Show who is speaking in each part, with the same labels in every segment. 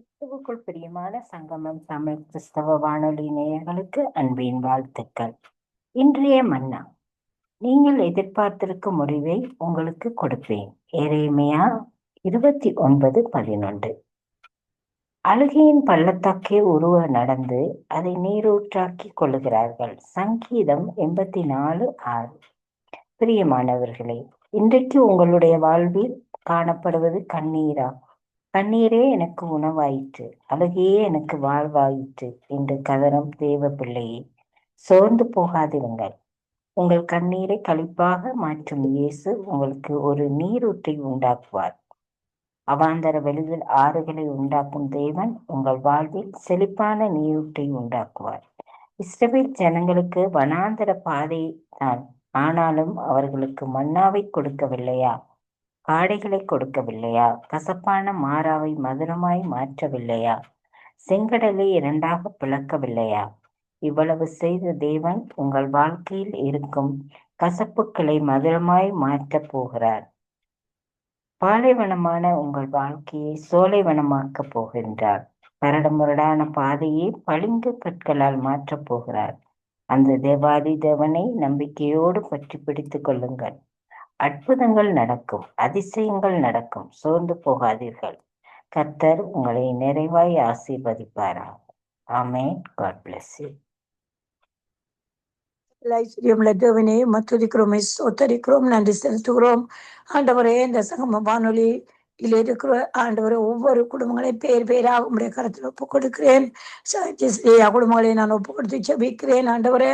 Speaker 1: கிறிஸ்துவுக்குள் பிரியமான சங்கமம் தமிழ் கிறிஸ்தவ வானொலி நேயர்களுக்கு அன்பின் வாழ்த்துக்கள். இன்றைய மன்னா நீங்கள் எதிர்பார்த்திருக்கும் முடிவை உங்களுக்கு கொடுப்பேன். ஏரேமையா இருபத்தி ஒன்பது பதினொன்று. அழுகையின் பள்ளத்தாக்கே உருவ நடந்து அதை நீரூற்றாக்கி கொள்ளுகிறார்கள். சங்கீதம் எண்பத்தி நாலு ஆறு. பிரியமானவர்களே இன்றைக்கு உங்களுடைய வாழ்வில் காணப்படுவது கண்ணீராகும் கண்ணீரே எனக்கு உணவாயிற்று அழுகையே எனக்கு வாழ்வாயிற்று என்று கதறும் தேவ பிள்ளையே சோர்ந்து போகாதிருங்கள். உங்கள் கண்ணீரை கழிப்பாக மாற்றும் இயேசு உங்களுக்கு ஒரு நீரூற்றை உண்டாக்குவார். அவாந்தர வெளியில் ஆறுகளை உண்டாக்கும் தேவன் உங்கள் வாழ்வில் செழிப்பான நீரூற்றை உண்டாக்குவார். இஸ்ரவேல் ஜனங்களுக்கு வனாந்தர பாதை தான் ஆனாலும் அவர்களுக்கு மன்னாவை கொடுக்கவில்லையா? ஆடைகளை கொடுக்கவில்லையா? கசப்பான மாறாவை மதுரமாய் மாற்றவில்லையா? செங்கடலை இரண்டாக பிளக்கவில்லையா? இவ்வளவு செய்த தேவன் உங்கள் வாழ்க்கையில் இருக்கும் கசப்புக்களை மதுரமாய் மாற்றப் போகிறார். பாலைவனமான உங்கள் வாழ்க்கையை சோலைவனமாக்கப் போகின்றார். கரடுமுரடான பாதையை பளிங்கு கற்களால் மாற்றப் போகிறார். அந்த தேவாதி தேவனை நம்பிக்கையோடு பற்றி பிடித்துக் கொள்ளுங்கள். அற்புதங்கள் நடக்கும் அதிசயங்கள் நடக்கும். சோர்ந்து போகாதீர்கள். கர்த்தர் உங்களை நிறைவாய் ஆசீர்வதிப்பாரா ஆமேன் காட் பிளஸ் யூ
Speaker 2: ஐஸ்வர்யமுள்ள தேவனே மத்துதிக்கிறோம் ஒத்தரிக்கிறோம் நன்றி செலுத்துகிறோம். ஆண்டவரே இந்த சங்கம வானொலி இதில் இருக்கிற ஆண்டவர் ஒவ்வொரு குடும்பங்களையும் பேர் பேராக உங்களுடைய கருத்தில் ஒப்பு கொடுக்கிறேன் சத்யஸ்ரீயா குடும்பங்களை நான் ஒப்பு கொடுத்து செபிக்கிறேன் ஆண்டவரே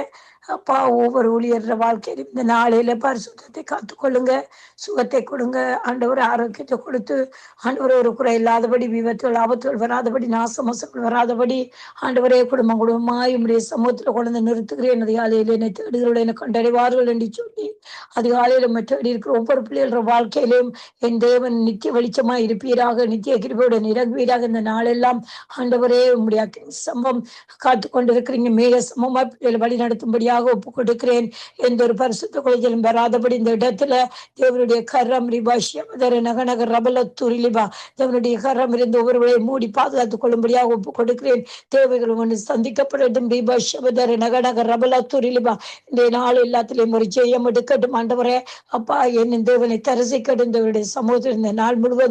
Speaker 2: அப்பா ஒவ்வொரு ஊழியர் வாழ்க்கையிலும் இந்த நாளையில பரிசுத்தத்தை காத்துக்கொள்ளுங்க சுகத்தை கொடுங்க. ஆண்டவர் ஆரோக்கியத்தை கொடுத்து ஆண்டவர் ஒரு குறை இல்லாதபடி விபத்துகள் ஆபத்துகள் வராதபடி நாசமோசங்கள் வராதபடி ஆண்டவரே குடும்பம் குடும்பமாய் உடைய சமூகத்தில் கொண்டு நிறுத்துகிறேன். அதிகாலையில் என்னை தேடுகிறோட என்னை கண்டடைவார்கள் என்று சொல்லி அதிகாலையில் நம்ம இருக்கிற ஒவ்வொரு பிள்ளைகள வாழ்க்கையிலும் என் தேவன் நித்திய வெளிச்சமாய் இருப்பீராக நித்திய கிருபையுடன் இறங்குவீராக. இந்த நாளெல்லாம் ஆண்டவரே உங்களுடைய சம்பவம் காத்து கொண்டிருக்கிறீங்க. மேக சமமா பிள்ளைகளை வழி நடத்தும்படியாக ஒப்பு கொடுக்கிறேன் எந்த ஒரு பரிசுத்த குலைச்சலும் வராதபடி இந்த இடத்துல தேவனுடைய கரம் ரிபாஷியமதர நகநகர் ரபலத்தூரிலிபா தேவனுடைய கரம் இருந்து ஒவ்வொருவரை மூடி பாதுகாத்துக் கொள்ளும்படியாக ஒப்பு கொடுக்கிறேன் தேவைகள் ஒன்று சந்திக்கப்படட்டும் ரிபாஷியமதர நகநகர் ரபலத்தூரிலிபா இந்த நாள் எல்லாத்திலையும் ஒரு ஜெயம் எடுக்கட்டும். ஆண்டவரே அப்பா என் தேவனை தரிசிக்கட்டும். தேவனுடைய சமூகத்தில் இந்த நாள் முழுவதும்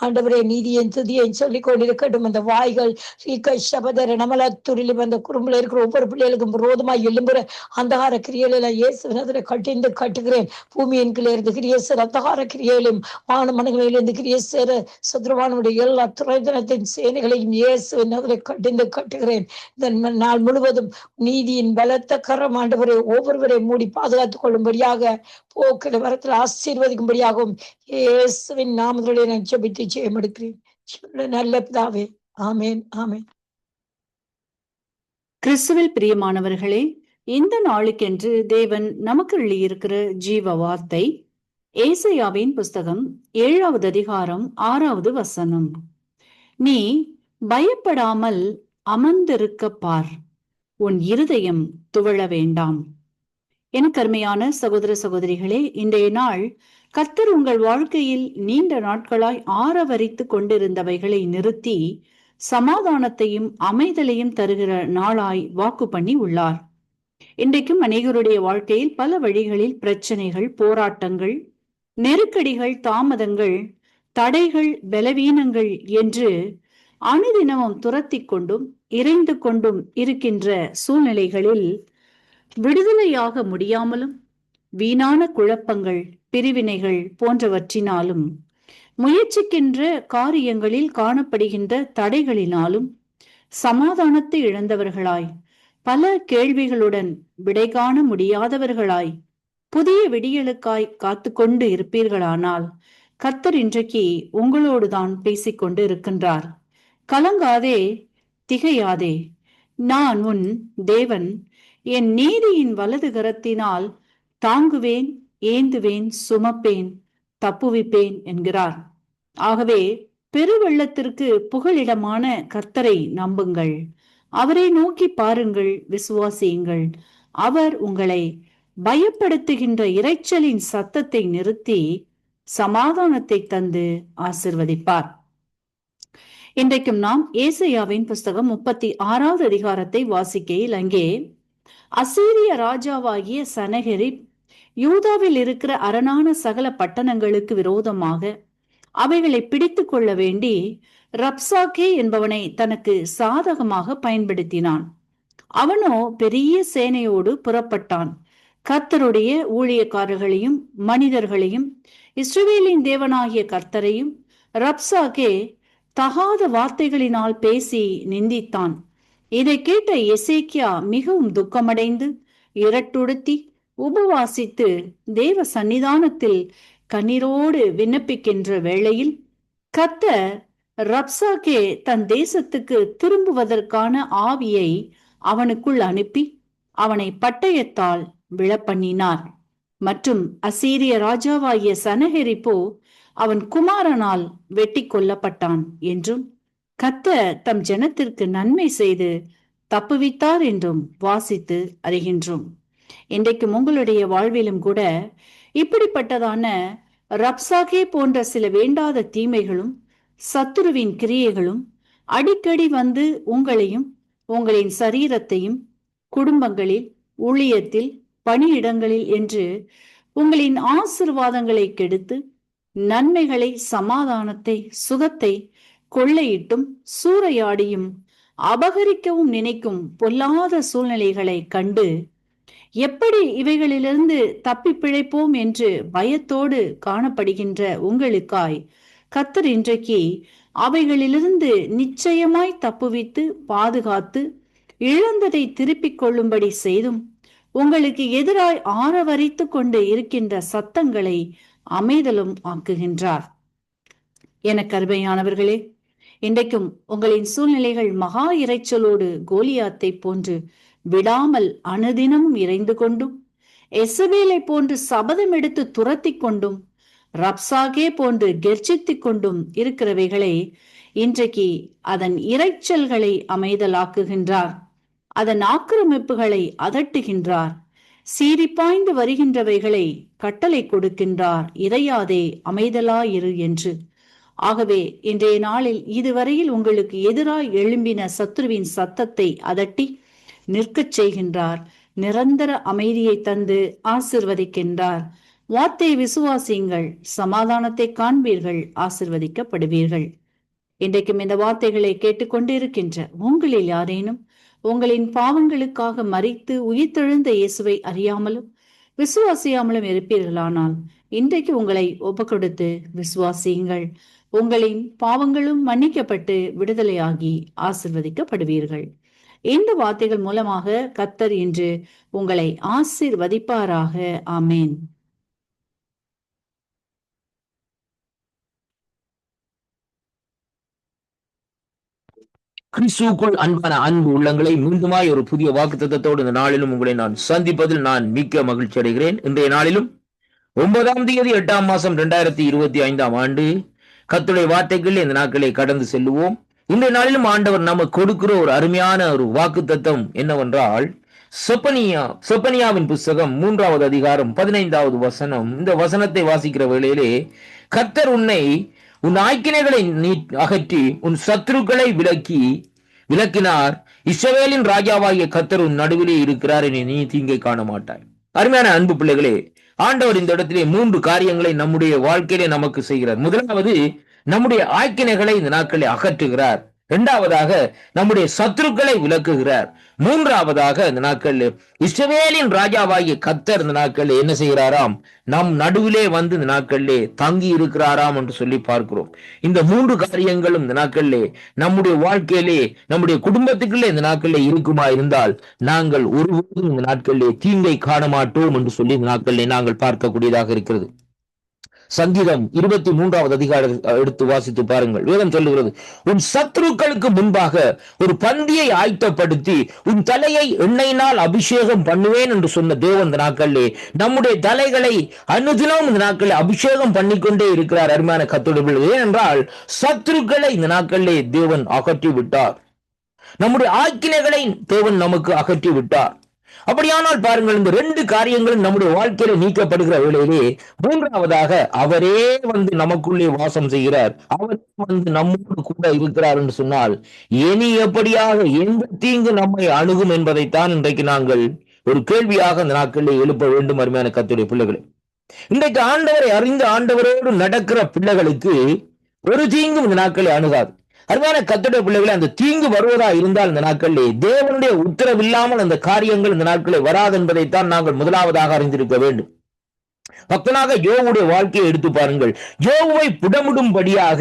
Speaker 2: ஆண்டவரே நீதியின் துதியையும் சொல்லிக் கொண்டிருக்கட்டும். அந்த வாய்கள் ஸ்ரீக நமல நமலத்தூரிலிபா அந்த குறும்புல இருக்கிற ஒவ்வொரு பிள்ளைகளுக்கும் விரோதமாய் எழும்புற அந்தகார கிரியையில இயேசுவினதில் கட்டிந்து கட்டுகிறேன். பூமியின் கீழே இருந்து கிரியேசர் அந்தகார கிரியையிலும் வான மனங்களிலிருந்து கிரியேசர் சத்ருவானுடைய எல்லா துறைதனத்தின் சேனைகளையும் இயேசுவின் கட்டிந்து கட்டுகிறேன். இந்த நாள் முழுவதும் நீதியின் பலத்த கரம் ஆண்டவரை ஒவ்வொருவரை மூடி பாதுகாத்துக் கொள்ளும்படியாக போக்கிற வரத்தில் ஆசீர்வதிக்கும்படியாகவும் இயேசுவின் நாமத்திலே நான் ஜெபித்து ஜெயம் எடுக்கிறேன் நல்ல பிதாவே. ஆமேன் ஆமேன்.
Speaker 3: கிறிஸ்துவில் பிரியமானவர்களே இந்த நாளுக்கென்று தேவன் நமக்கு எழுதியிருக்கிற ஜீவ வார்த்தை ஏசையாவின் புஸ்தகம் ஏழாவது அதிகாரம் ஆறாவது வசனம். நீ பயப்படாமல் அமர்ந்திருக்க பார் உன் இருதயம் துவழ வேண்டாம். என கருமையான சகோதர சகோதரிகளே இன்றைய நாள் கத்தர் உங்கள் வாழ்க்கையில் நீண்ட நாட்களாய் ஆரவரித்து கொண்டிருந்தவைகளை நிறுத்தி சமாதானத்தையும் அமைதலையும் தருகிற நாளாய் வாக்கு பண்ணி உள்ளார். இன்றைக்கும் அநேகருடைய வாழ்க்கையில் பல வழிகளில் பிரச்சனைகள் போராட்டங்கள் நெருக்கடிகள் தாமதங்கள் தடைகள் பலவீனங்கள் என்று அணுதினமும் துரத்தி கொண்டும் இறைந்து கொண்டும் இருக்கின்ற சூழ்நிலைகளில் விடுதலையாக முடியாமலும் வீணான குழப்பங்கள் பிரிவினைகள் போன்றவற்றினாலும் முயற்சிக்கின்ற காரியங்களில் காணப்படுகின்ற தடைகளினாலும் சமாதானத்தை இழந்தவர்களாய் பல கேள்விகளுடன் விடை காண முடியாதவர்களாய் புதிய விடியலுக்காய் காத்து கொண்டு இருப்பீர்களானால் கர்த்தர் இன்றைக்கு உங்களோடுதான் பேசிக்கொண்டு இருக்கின்றார். கலங்காதே திகையாதே. நான் உன் தேவன் என் நீதியின் வலது கரத்தினால் தாங்குவேன் ஏந்துவேன் சுமப்பேன் தப்புவிப்பேன் என்கிறார். ஆகவே பெருவெள்ளத்திற்கு புகலிடமான கர்த்தரை நம்புங்கள். அவரை நோக்கி பாருங்கள் விசுவாசியுங்கள். அவர் உங்களை பயப்படுத்துகின்ற இரைச்சலின் சத்தத்தை நிறுத்தி சமாதானத்தை தந்து ஆசிர்வதிப்பார். இன்றைக்கும் நாம் ஏசையாவின் புஸ்தகம் முப்பத்தி ஆறாவது அதிகாரத்தை வாசிக்கையில் அங்கே அசீரிய ராஜாவாகிய சனகரிப் யூதாவில் இருக்கிற அரணான சகல பட்டணங்களுக்கு விரோதமாக அவைகளை பிடித்து கொள்ள வேண்டி ரப்சாக்கே என்பவனை தனக்கு சாதகமாக பயன்படுத்தினான். அவனோ பெரிய சேனையோடு புறப்பட்டான். கர்த்தருடைய ஊழியக்காரர்களையும் மனிதர்களையும் இஸ்ரவேலின் தேவனாகிய கர்த்தரையும் ரப்சாக்கே தகாத வார்த்தைகளினால் பேசி நிந்தித்தான். இதை கேட்ட எசேக்கியா மிகவும் துக்கமடைந்து இரட்டுடுத்தி உபவாசித்து தேவ சன்னிதானத்தில் கண்ணீரோடு விண்ணப்பிக்கின்ற வேளையில் கர்த்தர் ரப்சாக்கே தன் தேசத்துக்கு திரும்புவதற்கான ஆவியை அவனுக்குள் அனுப்பி அவனை பட்டயத்தால் விழப்பண்ணினார். மற்றும் அசீரிய ராஜாவாகிய சனஹெரிப்போ அவன் குமாரனால் வெட்டி கொல்லப்பட்டான் என்றும் கத்த தம் ஜனத்திற்கு நன்மை செய்து தப்புவித்தார் என்றும் வாசித்து அறிகின்றோம். இன்றைக்கும் உங்களுடைய வாழ்விலும் கூட இப்படிப்பட்டதான ரப்சாகே போன்ற சில வேண்டாத தீமைகளும் சத்துருவின் கிரியைகளும் அடிக்கடி வந்து உங்களையும் உங்களின் சரீரத்தையும் குடும்பங்களில் ஊழியத்தில் பணியிடங்களில் என்று உங்களின் ஆசிர்வாதங்களை கெடுத்து நன்மைகளை சமாதானத்தை சுகத்தை கொள்ளையிட்டும் சூறையாடியும் அபகரிக்கவும் நினைக்கும் பொல்லாத சூழ்நிலைகளை கண்டு எப்படி இவைகளிலிருந்து தப்பி பிழைப்போம் என்று பயத்தோடு காணப்படுகின்ற உங்களுக்காய் கத்தர் இன்றைக்கு அவைகளிலிருந்து நிச்சயமாய் தப்புவித்து பாதுகாத்து இழந்ததை திருப்பிக் கொள்ளும்படி செய்தும் உங்களுக்கு எதிராய் ஆரவரித்து கொண்டு இருக்கின்ற சத்தங்களை அமைதலும் ஆக்குகின்றார். என கருமையானவர்களே இன்றைக்கும் உங்களின் சூழ்நிலைகள் மகா இறைச்சலோடு கோலியாத்தை போன்று விடாமல் அனுதினமும் இறைந்து கொண்டும் எசபேலை போன்று சபதம் எடுத்து துரத்தி கொண்டும் ரப்சாகே போன்று கெர்ச்சித்துக் கொண்டும் இருக்கிறவைகளை இன்றைக்கு அதன் இறைச்சல்களை அமைதலாக்குகின்றார். அதன் ஆக்கிரமிப்புகளை அதட்டுகின்றார். சீரிப்பாய்ந்து வருகின்றவைகளை கட்டளை கொடுக்கின்றார். இறையாதே அமைதலாயிரு என்று. ஆகவே இன்றைய நாளில் இதுவரையில் உங்களுக்கு எதிராய் எழும்பின சத்ருவின் சத்தத்தை அதட்டி நிற்கச் செய்கின்றார். நிரந்தர அமைதியை தந்து ஆசிர்வதிக்கின்றார். வார்த்தை விசுவாசியுங்கள் சமாதானத்தை காண்பீர்கள் ஆசிர்வதிக்கப்படுவீர்கள். இன்றைக்கும் இந்த வார்த்தைகளை கேட்டுக்கொண்டிருக்கின்ற உங்களில் யாரேனும் உங்களின் பாவங்களுக்காக மறித்து உயிர்த்தெழுந்த இயேசுவை அறியாமலும் விசுவாசியாமலும் இருப்பீர்களானால் இன்றைக்கு உங்களை ஒப்புக்கொடுத்து விசுவாசியுங்கள். உங்களின் பாவங்களும் மன்னிக்கப்பட்டு விடுதலையாகி ஆசிர்வதிக்கப்படுவீர்கள். இந்த வார்த்தைகள் மூலமாக கத்தர் இன்று உங்களை ஆசிர்வதிப்பாராக. ஆமேன்.
Speaker 4: கிறிஸ்துக்குள் அன்பான அன்பு உள்ளங்களை மீண்டுமாய் ஒரு புதிய வாக்குத்தத்தோடு இந்த நாளிலும் உங்களை நான் சந்திப்பதில் நான் மிக்க மகிழ்ச்சி அடைகிறேன் இன்றைய நாளிலும் ஒன்பதாம் தேதி எட்டாம் மாசம் இரண்டாயிரத்தி இருபத்தி ஐந்தாம் ஆண்டு கத்துடைய வார்த்தைகள் இந்த நாட்களை கடந்து செல்லுவோம். இந்த நாளிலும் ஆண்டவர் நம்ம கொடுக்கிற ஒரு அருமையான ஒரு வாக்குத்தத்தம் என்னவென்றால் சொப்பனியா சொப்பனியாவின் புஸ்தகம் மூன்றாவது அதிகாரம் பதினைந்தாவது வசனம். இந்த வசனத்தை வாசிக்கிற வேளையிலே கர்த்தர் உன்னை உன் ஆய்க்கினைகளை நீ அகற்றி உன் சத்துருக்களை விலக்கி விளக்கினார் இஸ்ரவேலின் ராஜாவாகிய கத்தர் உன் நடுவிலே இருக்கிறார் என நீ தீங்கை காண மாட்டாய். அருமையான அன்பு பிள்ளைகளே ஆண்டவர் இந்த இடத்திலே மூன்று காரியங்களை நம்முடைய வாழ்க்கையிலே நமக்கு செய்கிறார். முதலாவது நம்முடைய ஆக்கினைகளை இந்த நாட்களை அகற்றுகிறார். இரண்டாவதாக நம்முடைய சத்துருக்களை விளக்குகிறார். மூன்றாவதாக இந்த நாட்கள் இஸ்ரவேலின் ராஜாவாகிய கத்தர் இந்த நாட்கள் என்ன செய்கிறாராம்? நம் நடுவிலே வந்து இந்த நாட்களிலே தங்கி இருக்கிறாராம் என்று சொல்லி பார்க்கிறோம். இந்த மூன்று காரியங்களும் இந்த நாட்களிலே நம்முடைய வாழ்க்கையிலே நம்முடைய குடும்பத்துக்குள்ளே இந்த நாட்களிலே இருக்குமா இருந்தால் நாங்கள் ஒருபோதும் இந்த நாட்களிலே தீங்கை காண மாட்டோம் என்று சொல்லி இந்த நாட்களிலே நாங்கள் பார்க்கக்கூடியதாக இருக்கிறது. சங்கீதம் இருபத்தி மூன்றாவது அதிகாரம் எடுத்து வாசித்து பாருங்கள். வேதம் சொல்லுகிறது உன் சத்ருக்களுக்கு முன்பாக ஒரு பந்தியை ஆயத்தப்படுத்தி உன் தலையை எண்ணெயினால் அபிஷேகம் பண்ணுவேன் என்று சொன்ன தேவன் இந்த நாட்களிலே நம்முடைய தலைகளை அனுதினம் இந்த நாட்களில் அபிஷேகம் பண்ணிக்கொண்டே இருக்கிறார் அருமையான கத்தோடு ஏனென்றால் சத்ருக்களை இந்த நாட்களிலே தேவன் அகற்றி விட்டார் நம்முடைய ஆக்கினைகளை தேவன் நமக்கு அகற்றி விட்டார் அப்படியானால் பாருங்கள் இந்த ரெண்டு காரியங்களும் நம்முடைய வாழ்க்கையில நீக்கப்படுகிற வேளையிலே மூன்றாவதாக அவரே வந்து நமக்குள்ளே வாசம் செய்கிறார். அவரே வந்து நம்மோடு கூட இருக்கிறார் என்று சொன்னால் இனி எப்படியாக எந்த தீங்கு நம்மை அணுகும் என்பதைத்தான் இன்றைக்கு நாங்கள் ஒரு கேள்வியாக அந்த நாட்களில் எழுப்ப வேண்டும் அருமையான கத்துடைய பிள்ளைகளை. இன்றைக்கு ஆண்டவரை அறிந்து ஆண்டவரோடு நடக்கிற பிள்ளைகளுக்கு ஒரு தீங்கும் இந்த நாட்களை அணுகாது. அருமையான கத்துடைய பிள்ளைகளை அந்த தீங்கு வருவதா இருந்தால் இந்த நாட்களிலே தேவனுடைய உத்தரவில்லாமல் அந்த காரியங்கள் இந்த நாட்களில் வராது என்பதைத்தான் நாங்கள் முதலாவதாக அறிந்திருக்க வேண்டும். பக்தனாக யோவுடைய வாழ்க்கையை எடுத்து பாருங்கள். யோவை புடமிடும்படியாக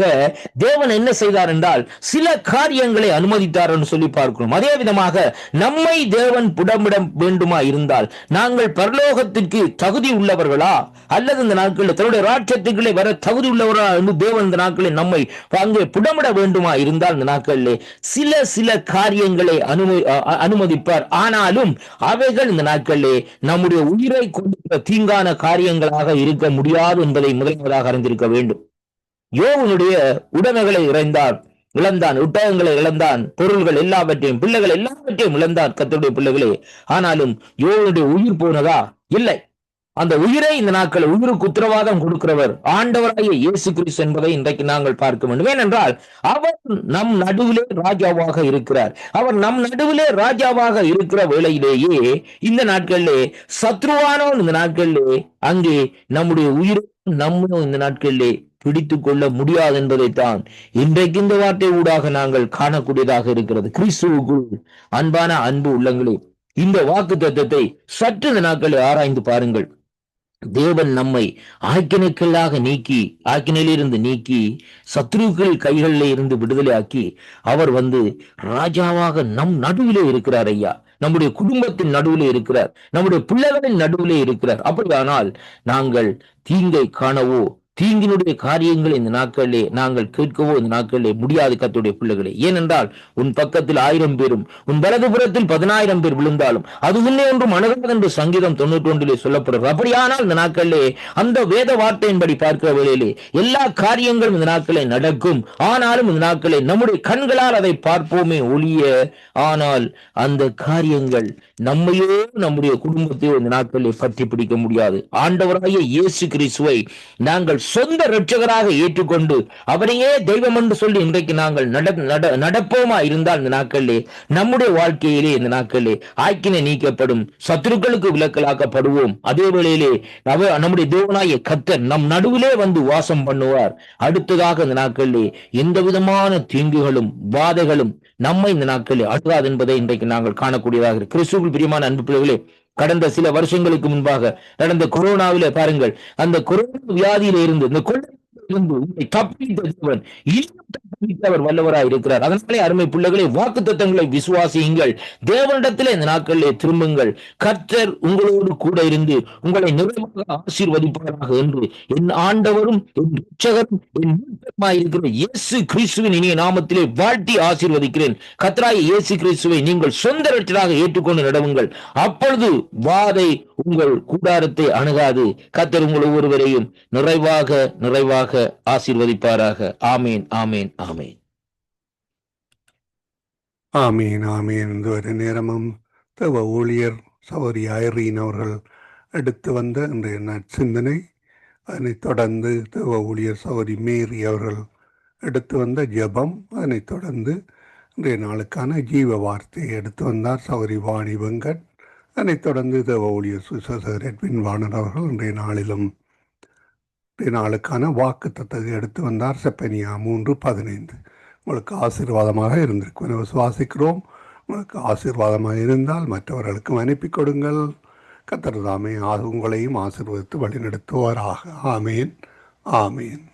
Speaker 4: தேவன் என்ன செய்தார் என்றால் சில காரியங்களை அனுமதித்தார் என்று சொல்லி பார்க்கிறோம். அதே விதமாக நம்மை தேவன் புடமிட வேண்டுமா இருந்தால் நாங்கள் பரலோகத்திற்கு தகுதி உள்ளவர்களா? அல்லது இந்த நாட்களில் தன்னுடைய ராட்சத்துக்களை வர தகுதி உள்ளவர்களா என்று தேவன் இந்த நாட்களில் நம்மை அங்கே புடமிட வேண்டுமா இருந்தால் இந்த நாட்களிலே சில சில காரியங்களை அனுமதி அனுமதிப்பார். ஆனாலும் அவைகள் இந்த நாட்களிலே நம்முடைய உயிரை கொடுக்கிற தீங்கான காரியங்கள் காரியங்களாக இருக்க முடியாது என்பதை முதலாவதாக அறிந்திருக்க வேண்டும். யோவனுடைய உடைமைகளை இறைந்தான் இழந்தான் உட்டகங்களை இழந்தான் பொருள்கள் எல்லாவற்றையும் பிள்ளைகள் எல்லாவற்றையும் இழந்தான் கத்தருடைய பிள்ளைகளே. ஆனாலும் யோவனுடைய உயிர் போனதா? இல்லை. அந்த உயிரை இந்த நாட்கள் உயிருக்கு உத்தரவாதம் கொடுக்கிறவர் ஆண்டவராகிய இயேசு கிறிஸ்து என்பதை இன்றைக்கு நாங்கள் பார்க்க வேண்டும். ஏனென்றால் அவர் நம் நடுவிலே ராஜாவாக இருக்கிறார். அவர் நம் நடுவிலே ராஜாவாக இருக்கிற வேளையிலேயே இந்த நாட்களிலே சத்ருவானவன் இந்த நாட்களிலே அங்கே நம்முடைய உயிரை நம்மளும் இந்த நாட்களிலே பிடித்துக் கொள்ள முடியாது என்பதைத்தான் இன்றைக்கு இந்த வார்த்தை ஊடாக நாங்கள் காணக்கூடியதாக இருக்கிறது. கிறிஸ்துவுக்குள் அன்பான அன்பு உள்ளங்களே இந்த வாக்கு தத்துவத்தை சற்று இந்த நாட்களை ஆராய்ந்து பாருங்கள். தேவன் நம்மை ஆக்கினுக்களாக நீக்கி ஆக்கினிலிருந்து நீக்கி சத்ருக்கள் கைகளிலே இருந்து விடுதலையாக்கி அவர் வந்து ராஜாவாக நம் நடுவிலே இருக்கிறார் ஐயா. நம்முடைய குடும்பத்தின் நடுவில் இருக்கிறார். நம்முடைய பிள்ளைகளின் நடுவிலே இருக்கிறார். அப்படியானால் நாங்கள் தீங்கை காணவோ தீங்கினுடைய காரியங்கள் இந்த நாட்களிலே நாங்கள் கேட்கவோ இந்த நாட்களிலே முடியாது கத்துடைய பிள்ளைகளே. ஏனென்றால் உன் பக்கத்தில் ஆயிரம் பேரும் உன் வலதுபுறத்தில் பதினாயிரம் பேர் விழுந்தாலும் அது உன்னை ஒன்றும் அணுகாது என்று சங்கீதம் தொண்ணூற்றி ஒன்றிலே சொல்லப்படுகிறது. அப்படியானால் இந்த நாட்களிலே அந்த வேத வார்த்தையின்படி பார்க்கிற வேளையிலே எல்லா காரியங்களும் இந்த நாட்களே நடக்கும். ஆனாலும் இந்த நாட்களே நம்முடைய கண்களால் அதை பார்ப்போமே ஒழிய ஆனால் அந்த காரியங்கள் நம்மையோ நம்முடைய குடும்பத்தையோ இந்த நாட்களில் பற்றி பிடிக்க முடியாது. ஆண்டவராகிய இயேசு கிறிஸ்துவை நாங்கள் சொந்த ரட்சகராக ஏற்றுக்கொண்டு அவரையே தெய்வம் என்று சொல்லி இன்றைக்கு நாங்கள் நடப்போமா இருந்தால் இந்த நாட்களிலே நம்முடைய வாழ்க்கையிலே இந்த நாட்களிலே ஆக்கினை நீக்கப்படும் சத்துருக்களுக்கு விலக்கலாக்கப்படுவோம். அதே வேளையிலே நம்முடைய தேவனாய கத்தர் நம் நடுவிலே வந்து வாசம் பண்ணுவார். அடுத்ததாக இந்த நாட்களிலே எந்த விதமான தீங்குகளும் பாதைகளும் நம்மை இந்த நாட்களில் அழுகாது என்பதை இன்றைக்கு நாங்கள் காணக்கூடியதாக கிறிஸ்துவ கிறிஸ்துவில் பிரியமான அன்பு பிள்ளைகளே கடந்த சில வருஷங்களுக்கு முன்பாக நடந்த கொரோனாவில பாருங்கள் அந்த கொரோனா வியாதியில இருந்து இந்த கொள்ளை இருந்து உங்களை தப்பித்த அவர் வல்லவராய் இருக்கிறார். அதனாலே அருமை பிள்ளைகளை வாக்கு தத்தங்களை விசுவாசியுங்கள். தேவனிடத்திலே இந்த நாட்களிலே திரும்புங்கள். கர்த்தர் உங்களோடு கூட இருந்து உங்களை நிறைவாக ஆசீர்வதிப்பாராக என்று என் ஆண்டவரும் என் ரட்சகரும் என் இருக்கிற இயேசு கிறிஸ்துவின் இனிய நாமத்திலே வாழ்த்தி ஆசீர்வதிக்கிறேன். கத்ராய் இயேசு கிறிஸ்துவை நீங்கள் சொந்த ரட்சராக ஏற்றுக்கொண்டு நடவுங்கள். அப்பொழுது வாதை உங்கள் கூடாரத்தை அணுகாது. கத்தர் உங்கள் ஒவ்வொருவரையும் நிறைவாக நிறைவாக ஆசீர்வதிப்பாராக. ஆமேன் ஆமேன் ஆமேன்.
Speaker 5: ஆமீன் ஆமீன். இந்த ஒரு நேரமும் தவ ஊழியர் சௌரி ஐரீன் அவர்கள் எடுத்து வந்த இன்றைய நற்சிந்தனை அதனைத் தொடர்ந்து தவ ஊழியர் சௌரி மேரி அவர்கள் எடுத்து வந்த ஜபம். அதனைத் தொடர்ந்து இன்றைய நாளுக்கான ஜீவ வார்த்தையை எடுத்து வந்தார் சௌரி வாணி வெங்கட். அதனைத் தொடர்ந்து தவ ஊழியர் சுசர் எட்வின் வாணர் அவர்கள் இன்றைய நாளிலும் நாளுக்கான வாக்கு தத்தத்தை எடுத்து வந்தார். செப்பனியா மூன்று பதினைந்து. உங்களுக்கு ஆசீர்வாதமாக இருந்திருக்கும். என விசுவாசிக்கிறோம். உங்களுக்கு ஆசீர்வாதமாக இருந்தால் மற்றவர்களுக்கும் அனுப்பி கொடுங்கள். கத்தர் தாமே உங்களையும் ஆசீர்வதித்து வழிநடத்துவாராக. ஆமேன். ஆமேன்.